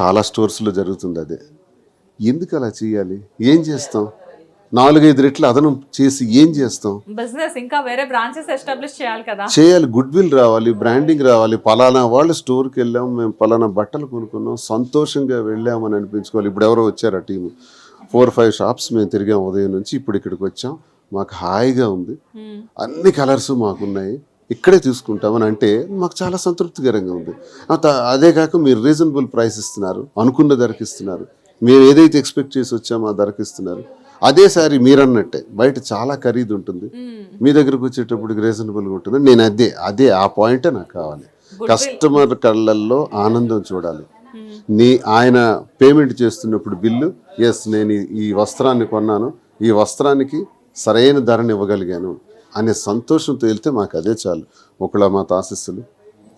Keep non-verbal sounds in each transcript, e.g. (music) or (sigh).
చాలా స్టోర్స్లో జరుగుతుంది అదే. ఎందుకు అలా చేయాలి? ఏం చేస్తాం? నాలుగైదు రెట్లు అదనం చేసి ఏం చేస్తాం? బిజినెస్ ఇంకా వేరే బ్రాంచెస్ ఎస్టాబ్లిష్ చేయాలి కదా. చేయాలి గుడ్ విల్ రావాలి బ్రాండింగ్ రావాలి. పలానా వాళ్ళ స్టోర్కి వెళ్ళాం మేము పలానా బట్టలు కొనుక్కున్నాం సంతోషంగా వెళ్ళామని అనిపించుకోవాలి. ఇప్పుడు ఎవరో వచ్చారు ఆ టీము ఫోర్ ఫైవ్ షాప్స్ మేము తిరిగాం ఉదయం నుంచి ఇప్పుడు ఇక్కడికి వచ్చాం. మాకు హాయిగా ఉంది. మ్మ్. అన్ని కలర్స్ మాకున్నాయి. ఇక్కడే తీసుకుంటామని అంటే మాకు చాలా సంతృప్తికరంగా ఉంది. అదే కాక మీరు రీజనబుల్ ప్రైస్ ఇస్తున్నారు అనుకున్న ధరకి ఇస్తున్నారు. మేము ఏదైతే ఎక్స్పెక్ట్ చేసి వచ్చామో ఆ ధరకి ఇస్తున్నారు. అదే సారి మీరు అన్నట్టే బయట చాలా ఖరీదు ఉంటుంది. మీ దగ్గరకు వచ్చేటప్పటికి రీజనబుల్గా ఉంటుంది. నేను అదే అదే ఆ పాయింటే నాకు కావాలి. కస్టమర్ కళ్ళల్లో ఆనందం చూడాలి. నీ ఆయన పేమెంట్ చేస్తున్నప్పుడు బిల్లు ఎస్ నేను ఈ వస్త్రాన్ని కొన్నాను. ఈ వస్త్రానికి సరైన ధరని ఇవ్వగలిగాను. అనే సంతోషంతో వెళ్తే మాకు అదే చాలు. ఒకళమాత ఆశస్సులు.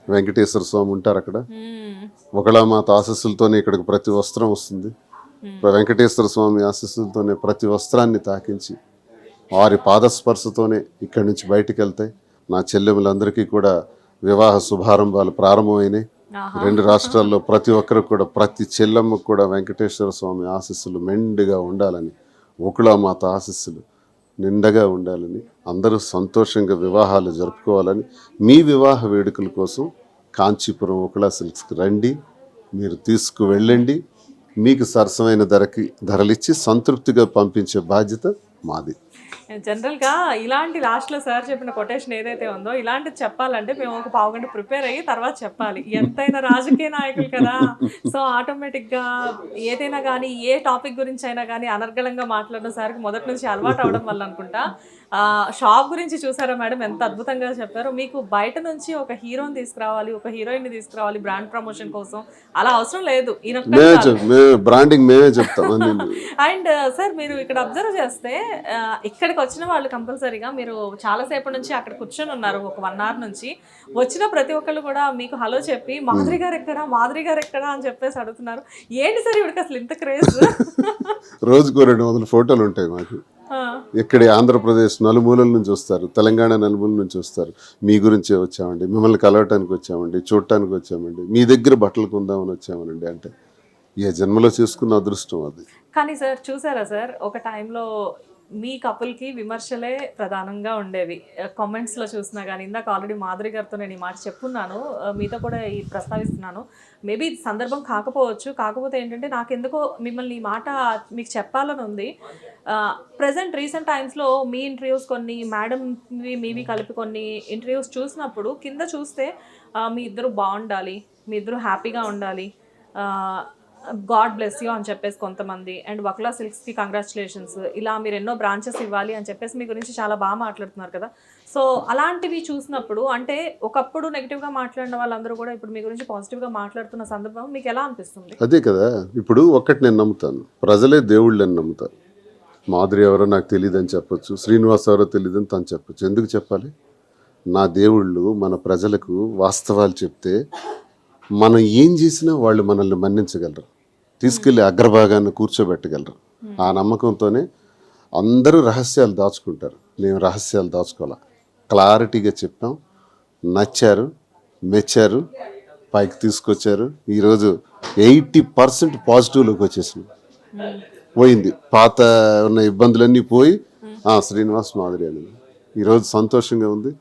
వెంకటేశ్వర స్వామి ఉంటారు అక్కడ. మ్మ్. ఒకళమాత ఆశస్సులతోనే ఇక్కడికి ప్రతి వస్త్రం వస్తుంది. వెంకటేశ్వర స్వామి ఆశస్సులతోనే ప్రతి వస్త్రాన్ని తాకించి వారి పాదస్పర్శతోనే ఇక్కడి నుంచి బయటికి వెళ్తాయి. నా చెల్లెములందరికీ కూడా వివాహ శుభారంభాలు ప్రారంభమైనాయి. రెండు రాష్ట్రాల్లో ప్రతి ఒక్కరికి కూడా ప్రతి చెల్లెమ్మకు కూడా వెంకటేశ్వర స్వామి ఆశీస్సులు మెండుగా ఉండాలని ఒకళమాత ఆశీస్సులు. నిండగా ఉండాలని అందరూ సంతోషంగా వివాహాలు జరుపుకోవాలని మీ వివాహ వేడుకల కోసం కాంచీపురం ఒకలా సిల్క్స్కి రండి మీరు తీసుకువెళ్ళండి. మీకు సరసమైన ధరకి ధరలిచ్చి సంతృప్తిగా పంపించే బాధ్యత మాది. జనరల్గా ఇలాంటి లాస్ట్లో సార్ చెప్పిన కొటేషన్ ఏదైతే ఉందో ఇలాంటిది చెప్పాలంటే మేము ఒక పావు గంట ప్రిపేర్ అయ్యి తర్వాత చెప్పాలి. ఎంతైనా రాజకీయ నాయకులు కదా. సో ఆటోమేటిక్గా ఏదైనా కానీ ఏ టాపిక్ గురించి అయినా కానీ అనర్గళంగా మాట్లాడడం సార్కి మొదటి నుంచి అలవాటు అవడం వల్ల అనుకుంటా. షాప్ గురించి చూసారా మేడం? ఎంత అద్భుతంగా చెప్పారు. మీకు బయట నుంచి ఒక హీరోని తీసుకురావాలి ఒక హీరోయిన్ని తీసుకురావాలి బ్రాండ్ ప్రమోషన్ కోసం అలా అవసరం లేదు. చాలు. బ్రాండింగ్ మేమే చెప్తాం. (laughs) అండ్ సార్ మీరు ఇక్కడ అబ్జర్వ్ చేస్తే ఇక్కడికి వచ్చిన వాళ్ళు కంపల్సరీగా మీరు చాలాసేపటి నుంచి అక్కడ కూర్చొని ఉన్నారు ఒక వన్ అవర్ నుంచి. వచ్చిన ప్రతి ఒక్కళ్ళు కూడా మీకు హలో చెప్పి మాధురి గారు ఎక్కడా మాధురి గారు ఎక్కడా అని చెప్పేసి అడుగుతున్నారు. ఏంటి సార్ ఇవిడికి అసలు ఇంత క్రేజ్ (laughs) రోజుకో రెండు వందల ఫోటోలు ఉంటాయి మాకు. ఇక్కడి ఆంధ్రప్రదేశ్ నలుమూలల నుంచి వస్తారు తెలంగాణ నలుమూల నుంచి వస్తారు. మీ గురించే వచ్చామండి మిమ్మల్ని కలవటానికి వచ్చామండి చూడటానికి వచ్చామండి మీ దగ్గర బట్టలు కొందామని వచ్చామనండి అంటే. ఏ జన్మలో చేసుకున్న అదృష్టం అది. కానీ సార్ చూసారా సార్ ఒక టైంలో మీ కపుల్కి విమర్శలే ప్రధానంగా ఉండేవి. కామెంట్స్లో చూసినా కానీ ఇందాక ఆల్రెడీ మాధురి గారితో నేను ఈ మాట చెప్పున్నాను. మీతో కూడా ఈ ప్రస్తావిస్తున్నాను. మేబీ సందర్భం కాకపోవచ్చు. కాకపోతే ఏంటంటే నాకెందుకో మిమ్మల్ని ఈ మాట మీకు చెప్పాలని ఉంది. ప్రజెంట్ రీసెంట్ టైమ్స్లో మీ ఇంటర్వ్యూస్ కొన్ని మేడం మీవి కలిపి కొన్ని ఇంటర్వ్యూస్ చూసినప్పుడు కింద చూస్తే మీ ఇద్దరు బాగుండాలి మీ ఇద్దరు హ్యాపీగా ఉండాలి. గాడ్ బ్లెస్ యూ అని చెప్పేసి కొంతమంది. అండ్ వక్లా సిల్క్స్కి కంగ్రాచులేషన్స్. ఇలా మీరు ఎన్నో బ్రాంచెస్ ఇవ్వాలి అని చెప్పేసి మీ గురించి చాలా బాగా మాట్లాడుతున్నారు కదా. సో అలాంటివి చూసినప్పుడు అంటే ఒకప్పుడు నెగిటివ్గా మాట్లాడిన వాళ్ళందరూ కూడా ఇప్పుడు మీ గురించి పాజిటివ్గా మాట్లాడుతున్న సందర్భం మీకు ఎలా అనిపిస్తుంది? అదే కదా. ఇప్పుడు ఒక్కటి నేను నమ్ముతాను. ప్రజలే దేవుళ్ళని నమ్ముతారు. మాధురి ఎవరో నాకు తెలియదని చెప్పొచ్చు. శ్రీనివాస్ ఎవరో తెలియదని తను చెప్పొచ్చు. ఎందుకు చెప్పాలి? నా దేవుళ్ళు మన ప్రజలకు వాస్తవాలు చెప్తే మనం ఏం చేసినా వాళ్ళు మనల్ని మన్నించగలరు. తీసుకెళ్ళి అగ్రభాగాన్ని కూర్చోబెట్టగలరు. ఆ నమ్మకంతోనే అందరూ రహస్యాలు దాచుకుంటారు. మేము రహస్యాలు దాచుకోవాలా? క్లారిటీగా చెప్పాం. నచ్చారు. మెచ్చారు. పైకి తీసుకొచ్చారు. ఈరోజు ఎయిటీ పర్సెంట్ పాజిటివ్లోకి వచ్చేసింది. పోయింది. పాత ఉన్న ఇబ్బందులన్నీ పోయి శ్రీనివాస్ మాదిరి అని ఈరోజు సంతోషంగా ఉంది.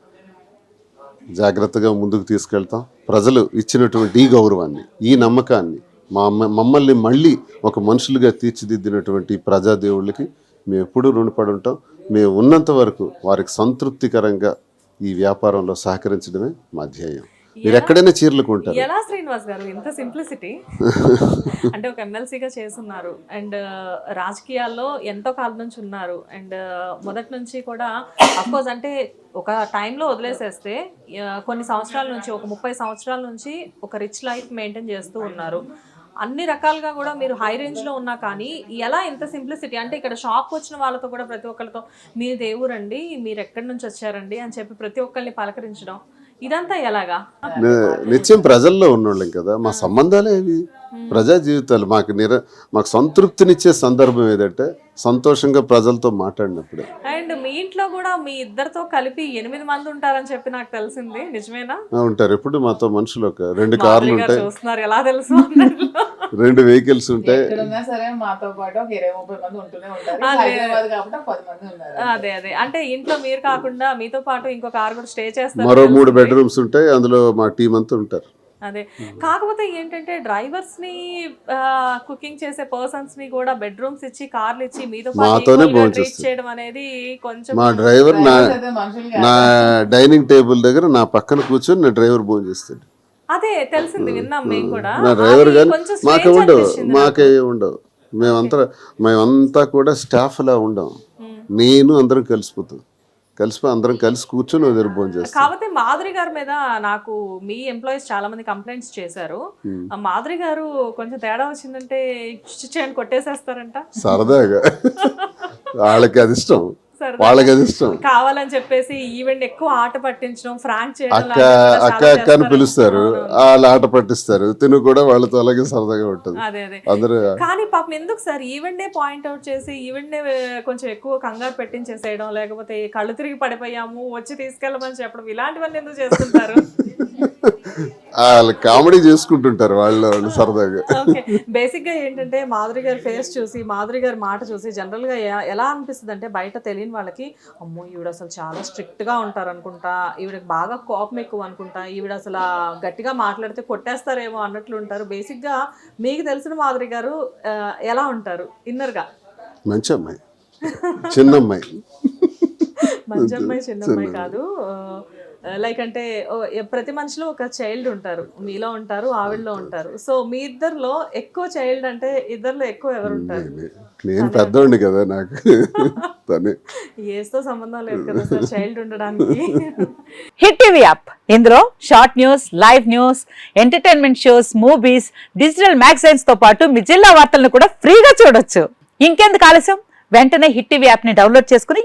జాగ్రత్తగా ముందుకు తీసుకెళ్తాం. ప్రజలు ఇచ్చినటువంటి ఈ గౌరవాన్ని ఈ నమ్మకాన్ని మా మమ్మల్ని మళ్ళీ ఒక మనుషులుగా తీర్చిదిద్దినటువంటి ప్రజాదేవుళ్ళకి మేము ఎప్పుడూ రుణపడి ఉంటాం. మేము ఉన్నంత వరకు వారికి సంతృప్తికరంగా ఈ వ్యాపారంలో సహకరించడమే మా ధ్యేయం. మీరు ఎక్కడైనా చీరలు కొంటారు. ఎలా శ్రీనివాస్ గారు ఇంత సింప్లిసిటీ (laughs) అంటే ఒక ఎమ్మెల్సీగా చేస్తున్నారు. అండ్ రాజకీయాల్లో ఎంతో కాలం నుంచి ఉన్నారు. అండ్ మొదటి నుంచి కూడా అఫ్కోర్స్ అంటే ఒక టైంలో వదిలేసేస్తే కొన్ని సంవత్సరాల నుంచి ఒక ముప్పై సంవత్సరాల నుంచి ఒక రిచ్ లైఫ్ మెయింటైన్ చేస్తూ ఉన్నారు. అన్ని రకాలుగా కూడా మీరు హై రేంజ్లో ఉన్నా కానీ ఎలా ఇంత సింప్లిసిటీ అంటే ఇక్కడ షాప్కి వచ్చిన వాళ్ళతో కూడా ప్రతి ఒక్కరితో మీ దేవురండి మీరు ఎక్కడి నుంచి వచ్చారండి? అని చెప్పి ప్రతి ఒక్కరిని పలకరించడం. ఇదంతా ఎలాగా? నిత్యం ప్రజల్లో ఉన్నోళ్ళం కదా మా సంబంధాలే ఇవి ప్రజా జీవితాలు మాకు నిర మాకు సంతృప్తినిచ్చే సందర్భం ఏదంటే సంతోషంగా ప్రజలతో మాట్లాడినప్పుడే. అండ్ మీ ఇంట్లో కూడా మీ ఇద్దరితో కలిపి ఎనిమిది మంది ఉంటారని చెప్పి నాకు తెలిసింది. నిజమేనా? ఉంటారు. ఎప్పుడు మాతో మనుషులు ఒక రెండు కార్లు ఉంటాయి. చూస్తున్నారు. ఎలా తెలుసు. రెండు వెహికల్స్ ఉంటాయి. ఎక్కడున్నా సరే మాతో పాటు ఒక ఇరవై ముప్పై మంది ఉంటూనే ఉంటారు. అదే. హైదరాబాద్ కాబట్టి ఒక పది మంది ఉన్నారు. అదే అదే. అంటే ఇంట్లో మీరు కాకుండా మీతో పాటు ఇంకో కార్ కూడా స్టే చేస్తారు మరో మూడు. బెడ్రూమ్స్ ఉంటాయి. అందులో మా టీం అంతా ఉంటారు. అదే. కాకపోతే ఏంటంటే డ్రైవర్స్ని కుకింగ్ చేసే పర్సన్స్ని కూడా బెడ్రూమ్స్ ఇచ్చి కార్లు ఇచ్చి మీతో మాతోనే చేయడం అనేది కొంచెం మా డ్రైవర్ నా డైనింగ్ టేబుల్ దగ్గర నా పక్కన కూర్చొని నా డ్రైవర్ భోజనం చేస్తాడు. అదే తెలిసింది విన్నాం మేము కూడా. డ్రైవర్ కొంచెం మాకే ఉండవు మాకే ఉండవు. మేమంతా మేమంతా కూడా స్టాఫ్ లా ఉండం. నేను అందరం కలిసిపోతాం కలిసిపోయి అందరం కలిసి కూర్చొని భోజనం చేస్తాం. కాకపోతే మాధురి గారి మీద నాకు మీ ఎంప్లాయీస్ చాలా మంది కంప్లైంట్స్ చేశారు. మాధురి గారు కొంచెం తేడా వచ్చిందంటే కొట్టేసేస్తారంట. సరదాగా. వాళ్ళకి అది ఇష్టం. వాళ్ళకి అది ఇష్టం. కావాలని చెప్పేసి ఈవెంట్ ఎక్కువ ఆట పట్టించడం ఫ్రాంక్ చేయడం అక్క అక్క అక్క అని. పిలుస్తారు. వాళ్ళు ఆట పట్టిస్తారు. తిను కూడా వాళ్ళతో అలాగే సరదాగా ఉంటుంది. అదే అదే. అందరూ కానీ పాపం ఎందుకు సార్ ఈవెంట్ పాయింట్ అవుట్ చేసి ఈవెంట్ కొంచెం ఎక్కువ కంగారు పెట్టించేసేయడం లేకపోతే కళ్ళు తిరిగి పడిపోయాము వచ్చి తీసుకెళ్ళమని చెప్పడం ఇలాంటివన్నీ ఎందుకు చేస్తుంటారు? (laughs) వాళ్ళు కామెడీ చేసుకుంటుంటారు వాళ్ళు వాళ్ళు సరదాగా. బేసిక్గా ఏంటంటే మాధురి గారి ఫేస్ చూసి మాధురి గారి మాట చూసి జనరల్గా ఎలా అనిపిస్తుంది అంటే బయట తెలియని వాళ్ళకి అమ్మో ఈవిడ అసలు చాలా స్ట్రిక్ట్గా ఉంటారు అనుకుంటా ఈవిడకి బాగా కోపం ఎక్కువ అనుకుంటా ఈవిడ అసలు గట్టిగా మాట్లాడితే కొట్టేస్తారేమో అన్నట్లు ఉంటారు. బేసిక్గా మీకు తెలిసిన మాధురి గారు ఎలా ఉంటారు? ఇన్నర్గా మంచి అమ్మాయి. చిన్న అమ్మాయి మంచి అమ్మాయి చిన్న అమ్మాయి కాదు. లైక్ అంటే ఓ, ఎ- ప్రతి మనిషిలో ఒక చైల్డ్ ఉంటారు. మీలో ఉంటారు ఆవిడలో ఉంటారు. సో మీ ఇద్దరిలో ఎక్కువ చైల్డ్ అంటే ఇద్దరిలో ఎక్కువ ఎవరు ఉంటారు? నేనే. పెద్దోడిని కదా నాకు. (laughs) తనే. ఏస్తో సంబంధం లేదు కదా సార్ చైల్డ్ ఉండడానికి. (laughs) Hit TV app. ఇందులో short news live news entertainment shows movies digital మ్యాగజైన్స్తో పాటు మీ జిల్లా వార్తలను కూడా ఫ్రీగా చూడొచ్చు. ఇంకెందుకు ఆలస్యం? వెంటనే హిట్ టీవీ యాప్ని డౌన్లోడ్ చేసుకుని